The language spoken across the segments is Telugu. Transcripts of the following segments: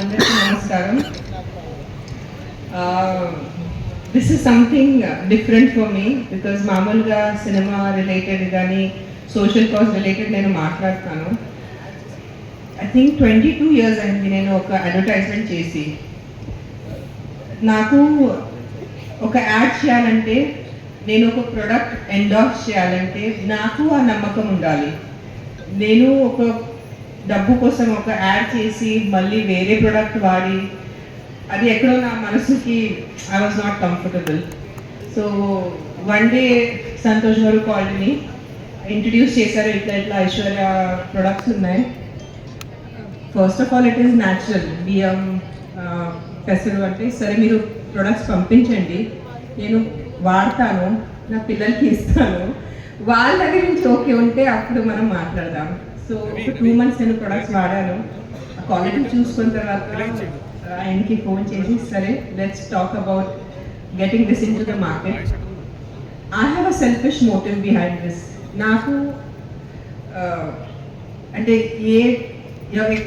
అందరికీ నమస్కారం. This is something different for me because మామూలుగా సినిమా రిలేటెడ్ కానీ సోషల్ కాజ్ రిలేటెడ్ నేను మాట్లాడతాను. I think twenty two years అయింది నేను ఒక అడ్వర్టైజ్మెంట్ చేసి. నాకు ఒక యాడ్ చేయాలంటే నేను ఒక ప్రోడక్ట్ ఎండాఫ్ చేయాలంటే నాకు ఆ నమ్మకం ఉండాలి. నేను ఒక డబ్బు కోసం ఒక యాడ్ చేసి మళ్ళీ వేరే ప్రోడక్ట్ వాడి అది ఎక్కడో నా మనసుకి I was not comfortable so one day Santosh garu కాల్ని ఇంట్రడ్యూస్ చేశారు. ఇట్లా ఇట్లా ఐశ్వర్య ప్రొడక్ట్స్ ఉన్నాయి. First of all it is natural బియ్యం పెసరు అంటే సరే మీరు ప్రొడక్ట్స్ పంపించండి. నేను వాడతాను. నా పిల్లలకి ఇస్తాను. వాళ్ళ దగ్గర నుంచి ఓకే ఉంటే అప్పుడు మనం మాట్లాడదాం. సో ఒక టూ మంత్స్ నేను ప్రొడక్ట్స్ వాడాను. క్వాలిటీ చూసుకున్న తర్వాత ఆయనకి ఫోన్ చేసి సరే let's talk about getting this into the market I have a selfish motive behind this నాకు అంటే ఏ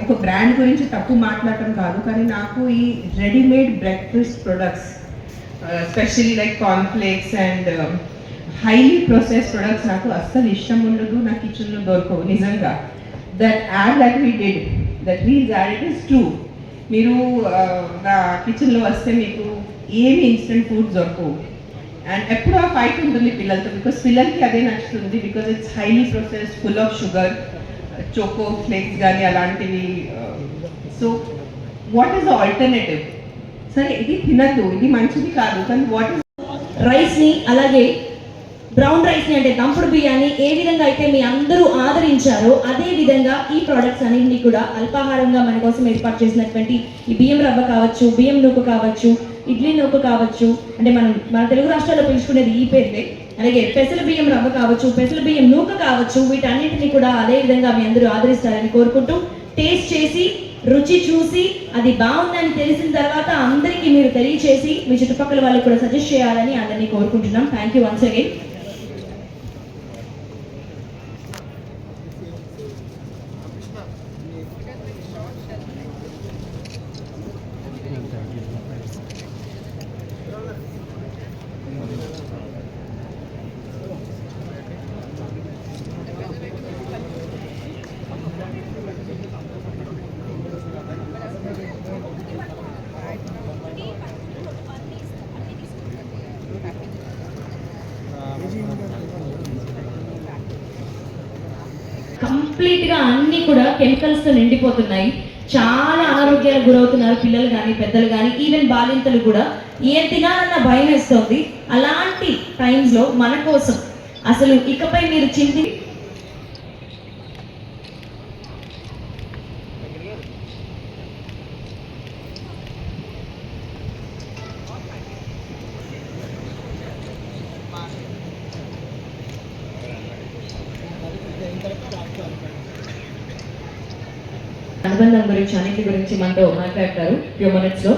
ఒక బ్రాండ్ గురించి తప్పు మాట్లాడటం కాదు కానీ నాకు ఈ readymade breakfast products specially like cornflakes and highly process products నాకు అస్సలు ఇష్టం ఉండదు నా కిచెన్లో దొరకవు నిజంగా. That ad that we did that was ad it is true మీరు నా కిచెన్లో వస్తే మీకు ఏమి ఇన్స్టెంట్ ఫుడ్ దొరకవు. అండ్ ఎప్పుడు ఆ ఫైట్ ఉంటుంది పిల్లలతో బికాస్ పిల్లలకి అదే నచ్చుతుంది because it's highly process full of sugar choco flakes కానీ అలాంటివి so what is the alternative సరే ఇది తినద్దు ఇది మంచిది కాదు కానీ వాట్ ఈస్ రైస్ని అలాగే బ్రౌన్ రైస్ని అంటే దంపుడు బియ్యాన్ని ఏ విధంగా అయితే మీ అందరూ ఆదరించారో అదే విధంగా ఈ ప్రోడక్ట్స్ అన్నింటినీ కూడా అల్పాహారంగా మన కోసం ఏర్పాటు చేసినటువంటి ఈ బియ్యం రవ్వ కావచ్చు బియ్యం నూక కావచ్చు ఇడ్లీ నూక కావచ్చు అంటే మనం మన తెలుగు రాష్ట్రాల్లో పిలుచుకునేది ఈ పేరుదే అలాగే పెసల బియ్యం రవ్వ కావచ్చు పెసల బియ్యం నూక కావచ్చు వీటన్నింటినీ కూడా అదే విధంగా మీ అందరూ ఆదరిస్తారని కోరుకుంటూ టేస్ట్ చేసి రుచి చూసి అది బాగుందని తెలిసిన తర్వాత అందరికీ మీరు తెలియచేసి మీ చుట్టుపక్కల వాళ్ళకి కూడా సజెస్ట్ చేయాలని అందరినీ కోరుకుంటున్నాం. థ్యాంక్ యూ వన్స్ అగైన్ కంప్లీట్గా గా కూడా కెమికల్స్తో నిండిపోతున్నాయి. చాలా అనారోగ్యాలకు గురవుతున్నారు పిల్లలు కానీ పెద్దలు కానీ ఈవెన్ బాలింతలు కూడా. ఏం తినాలన్న భయం వేస్తుంది. అలాంటి టైమ్స్లో మన కోసం అసలు ఇకపై మీరు చింతి అనుబంధం గురించి అన్నిటి గురించి మనతో మాట్లాడతారు. ఫ్యూ మినిట్స్లో.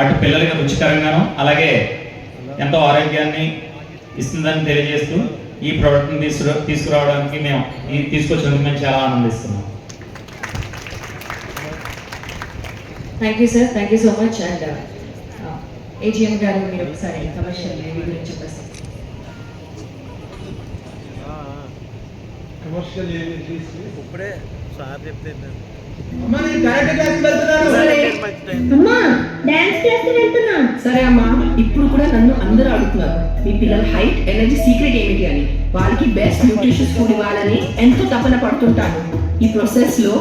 అటు పిల్లలకి రుచికరంగాను అలాగే ఎంతో ఆరోగ్యాన్ని ఇస్తుందని తెలియజేస్తూ ఈ ప్రోడక్ట్ని తీసుకురావడానికి మేము తీసుకొచ్చినందుకు మేము చాలా ఆనందిస్తున్నాం. Thank you sir thank you so much and AGM garu మీరు ఒకసారి కమర్షియల్ గురించి చెప్పేసి కమర్షియల్ ఇప్పుడే సార్ చెప్తే సరే. అమ్మా ఇప్పుడు కూడా నన్ను అందరూ అడుగుతున్నారు. మీ పిల్లల హైట్ ఎనర్జీ సీక్రెట్ ఏమిటి అని. వాళ్ళకి బెస్ట్ న్యూట్రిషియస్ ఫుడ్ ఇవ్వాలని ఎంతో తపన పడుతుంటాను. ఈ ప్రాసెస్లో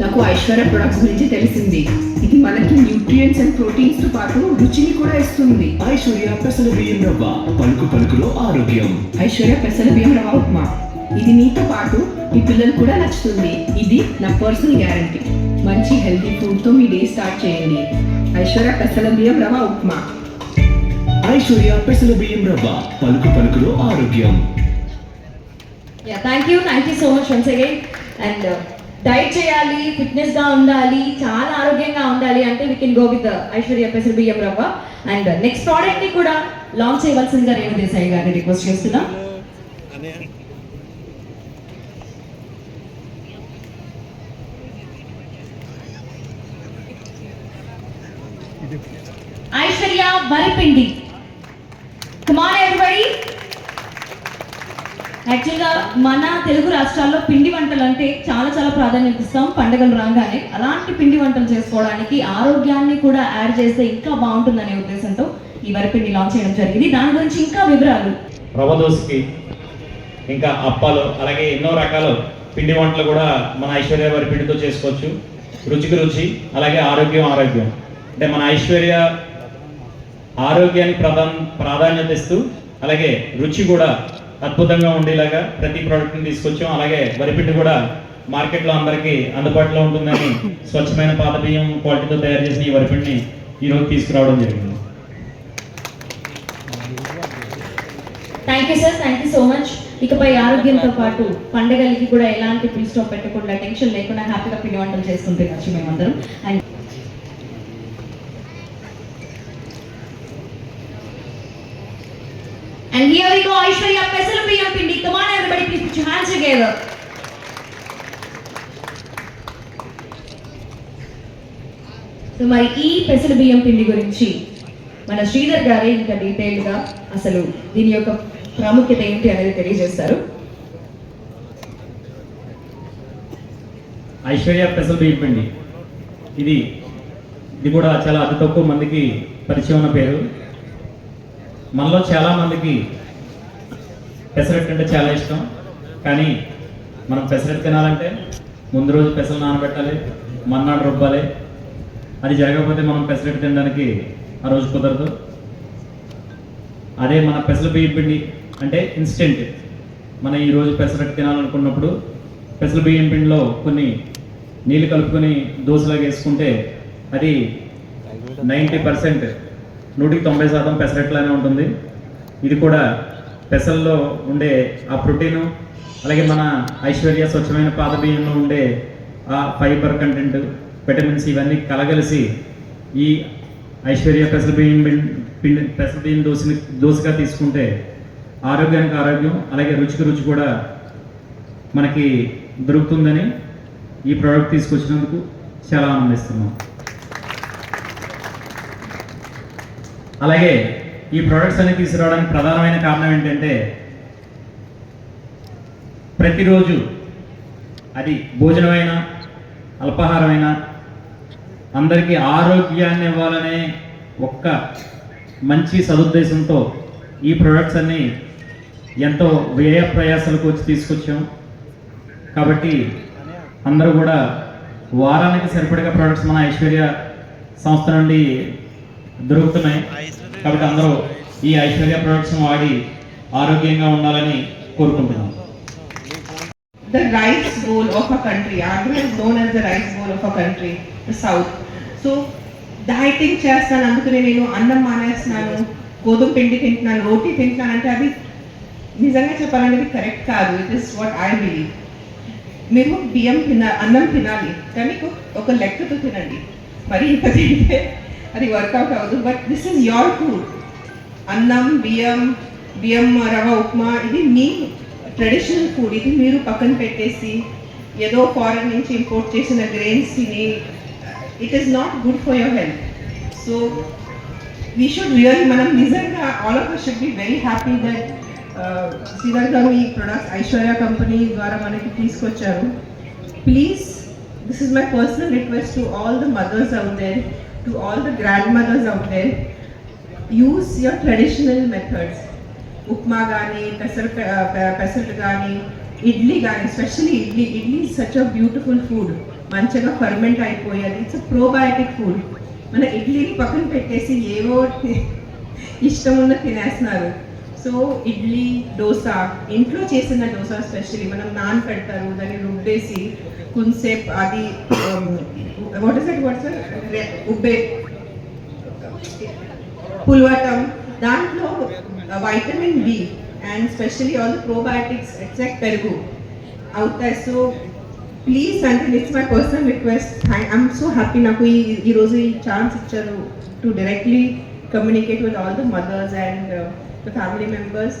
నాకు ఐశ్వర్య ప్రొడక్ట్స్ గురించి తెలిసింది. ఇది మనకి న్యూట్రియంట్స్ అండ్ ప్రోటీన్స్తో పాటు రుచిని కూడా ఇస్తుంది. ఐశ్వర్య పెసల బియ్యం రవ్వ పలుకు పలుకులో ఆరోగ్యం. ఐశ్వర్య పెసల బియ్యం రవ్వ ఉప్మా. ఇది మీతో పాటు మీ పిల్లలు కూడా నచ్చుతుంది. ఇది నా పర్సనల్ గ్యారంటీ మంచి హెల్తీ ఫుడ్తో మీ డే స్టార్ట్ చేయండి. ఐశ్వర్య పెసల బియ్యం రవ్వ ఉప్మా. ఐశ్వర్య పెసల బియ్యం రవ్వ పలుకు పలుకులో ఆరోగ్యం. Yeah thank you thank you so much once again and diet చేయాలి ఫిట్నెస్గా ఉండాలి చాలా ఆరోగ్యంగా ఉండాలి అంటే we can go with Aishwarya pesara biyyam ravva. And next ప్రోడక్ట్ని కూడా లాంచ్ చేయవలసిందిగా రేణు దేశాయి గారిని రిక్వెస్ట్ చేస్తున్నాం. ఐశ్వర్య వరిపిండి. యాక్చువల్గా మన తెలుగు రాష్ట్రాల్లో పిండి వంటలు అంటే చాలా చాలా ప్రాధాన్యత ఇస్తాం. పండుగలు రాగానే అలాంటి పిండి వంటలు చేసుకోవడానికి ఆరోగ్యాన్ని కూడా యాడ్ చేస్తే ఇంకా బాగుంటుందనే ఉద్దేశంతో ఈ వరిపిండి లాంచ్ చేయడం జరిగింది. దాని గురించి ఇంకా వివరాలు. రవ్వ దోశకి ఇంకా అప్పాలు అలాగే ఎన్నో రకాల పిండి వంటలు కూడా మన ఐశ్వర్య వరిపిండితో చేసుకోవచ్చు. రుచికి రుచి అలాగే ఆరోగ్యం ఆరోగ్యం. అంటే మన ఐశ్వర్య ఆరోగ్యానికి ప్రధాన ప్రాధాన్యత ఇస్తూ అలాగే రుచి కూడా అద్భుతంగా ఉండేలాగా ప్రతి ప్రోడక్ట్ని తీసుకొచ్చాం. అలాగే వరిపిండి కూడా మార్కెట్లో అందరికీ అందుబాటులో ఉంటుందని స్వచ్ఛమైన పాత బియ్యం క్వాలిటీతో తయారు చేసిన ఈ వరిపిండిని ఈరోజు తీసుకురావడం జరిగింది. Thank you sir thank you so much ఇకపై ఆరోగ్యంతో పాటు పండగలకి కూడా ఎలాంటి స్టాప్ పెట్టకుండా టెన్షన్ లేకుండా హ్యాపీగా పిండి వంటలు చేసుకుంటూ తినచ్చు మేమందరం. And And here we go, Aishwarya Pesal Priyam Pindi. Come on, everybody, please put your hands together. So మరి ఈ పెసల బియ్యం పిండి గురించి మన శ్రీధర్ గారే ఇంకా డీటెయిల్గా అసలు దీని యొక్క ప్రాముఖ్యత ఏంటి అనేది తెలియజేస్తారు ఐశ్వర్య పెసల్ బియ్యం పిండి ఇది ఇది కూడా చాలా అతి తక్కువ మందికి పరిచయం ఉన్న పేరు మనలో చాలామందికి పెసరట్టు అంటే చాలా ఇష్టం. కానీ మనం పెసరట్టు తినాలంటే ముందు రోజు పెసలు నానబెట్టాలి మన్నాడు రుబ్బాలి. అది జరగకపోతే మనం పెసరట్టు తినడానికి ఆ రోజు కుదరదు. అదే మన పెసలు బియ్యం పిండి అంటే ఇన్స్టెంట్ మనం ఈరోజు పెసరట్టు తినాలనుకున్నప్పుడు పెసలు బియ్యం పిండిలో కొన్ని నీళ్ళు కలుపుకొని దోశలాగా వేసుకుంటే అది నైంటీ పర్సెంట్ నూటికి తొంభై శాతం పెసరట్లానే ఉంటుంది. ఇది కూడా పెసల్లో ఉండే ఆ ప్రోటీను అలాగే మన ఐశ్వర్య స్వచ్ఛమైన పాత బియ్యంలో ఉండే ఆ ఫైబర్ కంటెంట్ విటమిన్స్ ఇవన్నీ కలగలిసి ఈ ఐశ్వర్య పెసల బియ్యం పిండి పెసల బియ్యం దోశని దోశగా తీసుకుంటే ఆరోగ్యానికి ఆరోగ్యం అలాగే రుచికి రుచి కూడా మనకి దొరుకుతుందని ఈ ప్రోడక్ట్ తీసుకొచ్చినందుకు చాలా ఆనందిస్తున్నాం. అలాగే ఈ ప్రొడక్ట్స్ అన్ని తీసుకురావడానికి ప్రధానమైన కారణం ఏంటంటే ప్రతిరోజు అది భోజనమైన అల్పాహారమైన అందరికీ ఆరోగ్యాన్ని ఇవ్వాలనే ఒక్క మంచి సదుద్దేశంతో ఈ ప్రొడక్ట్స్ అన్ని ఎంతో వ్యయ ప్రయాసాలకు వచ్చి తీసుకొచ్చాం. కాబట్టి అందరూ కూడా వారానికి సరిపడగా ప్రోడక్ట్స్ మన ఐశ్వర్య సంస్థ నుండి దొరుకుతున్నాయి. కాబట్టి అందరూ ఈ ఐశ్వర్య ప్రొడక్ట్స్ వాడి ఆరోగ్యంగా ఉండాలని కోరుకుంటున్నాం the rice bowl of a country. Andhra is known as the rice bowl of a country, the south. So dieting చేస్తాను అందుకనే నేను అన్నం మానేస్తున్నాను గోధుమ పిండి తింటున్నాను రోటీ తింటున్నాను అంటే అది నిజంగా చెప్పాలంటే కరెక్ట్ కాదు it is what I believe మీరు బియ్యం తిన అన్నం తినాలి కానీ ఒక- ఒక లెక్కతో తినండి మరి ఇంత తింటే అది వర్కౌట్ అవ్వదు. But this is your food అన్నం బియ్యం బియ్యం రవ్వ ఉప్మా ఇది మీ ట్రెడిషనల్ ఫుడ్ ఇది మీరు పక్కన పెట్టేసి ఏదో ఫారెన్ నుంచి ఇంపోర్ట్ చేసిన గ్రెయిన్స్ తిని it is not good for your health so we should real మనం నిజంగా all of should be very happy that Sridhar me products Aishwarya company ద్వారా మనకి తీసుకొచ్చారు. Please this is my personal request to all the mothers out there to all the grandmothers out out use your traditional traditional methods upma కానీ పెసర పెసరట్ కానీ ఇడ్లీ కానీ specially idli idli such a beautiful food మంచిగా ఫర్మెంట్ అయిపోయేది. అది ఇట్స్ ప్రోబయాటిక్ ఫుడ్ మన ఇడ్లీని పక్కన పెట్టేసి ఏవో ఇష్టం ఉన్న తినేస్తున్నారు. సో ఇడ్లీ దోశ ఇంట్లో చేసిన దోశ స్పెషల్లీ మనం నాన్ పెడతారు దాన్ని రుబ్బేసి కొంతసేపు అది um, what is that what sir ఉబ్బే. పుల్వటం దాంట్లో vitamin B and specially all the probiotics exact పెరుగు. అవుతాయి సో ప్లీజ్ అంటే it's my personal request I'm so happy నాకు ఈ ఈరోజు ఈ ఛాన్స్ ఇచ్చారు to directly communicate with all the mothers and the family members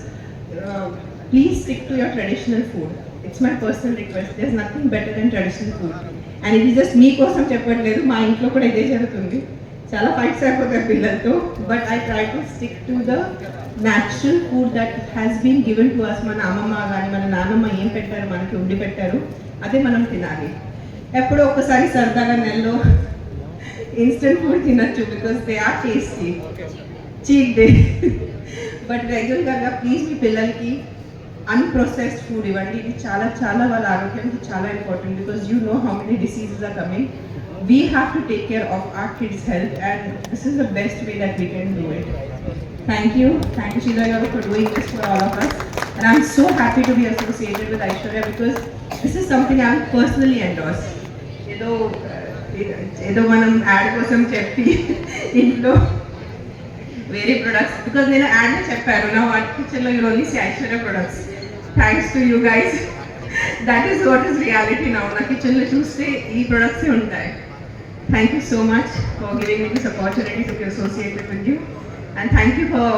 please stick to your traditional food it's my personal request There's nothing better than traditional food and ఇది జస్ట్ మీకోసం చెప్పట్లేదు. మా ఇంట్లో కూడా ఇదే జరుగుతుంది. చాలా ఫైట్స్ అయిపోతాయి పిల్లలతో. But I try to stick to the natural food that has been given to us మన అమ్మమ్మ కానీ మన నాన్నమ్మ ఏం పెట్టారు? మనకి ఉండి పెట్టారు. అదే మనం తినాలి. ఎప్పుడో ఒకసారి సరదాగా నెలలో ఇన్స్టెంట్ ఫుడ్ తినచ్చు because they are tasty cheat day but రెగ్యులర్గా ప్లీజ్ మీ పిల్లలకి అన్ప్రొసెస్డ్ ఫుడ్ ఇవ్వండి ఇది చాలా చాలా వాళ్ళ ఆరోగ్యానికి చాలా important because you know how many diseases are coming we have to take care of our kids health and this is the best way that we can do it thank you thank you Sheila garu for doing this for all of us. And I'm so happy to be associated with Aishwarya because this is something I will personally endorse ఏదో ఏదో మనం యాడ్ కోసం చెప్పి ఇంట్లో వేరే ప్రొడక్ట్స్ బికాజ్ నేను యాడ్ చెప్పాను. నా వాటి కిచెన్లో you only see Aishwarya products thanks to you guys that is what is reality నా నా కిచెన్లో చూస్తే ఈ ప్రొడక్ట్సే ఉంటాయి thank you so much for giving me this opportunity to be associated with you and thank you for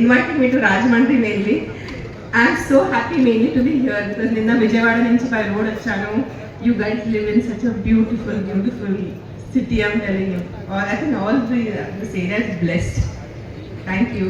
inviting me to Rajahmundry mainly I'm so happy mainly to be here because నిన్న విజయవాడ నుంచి బై రోడ్ వచ్చాను. You guys live in such a beautiful beautiful city I'm telling you all I think all the this area is blessed thank you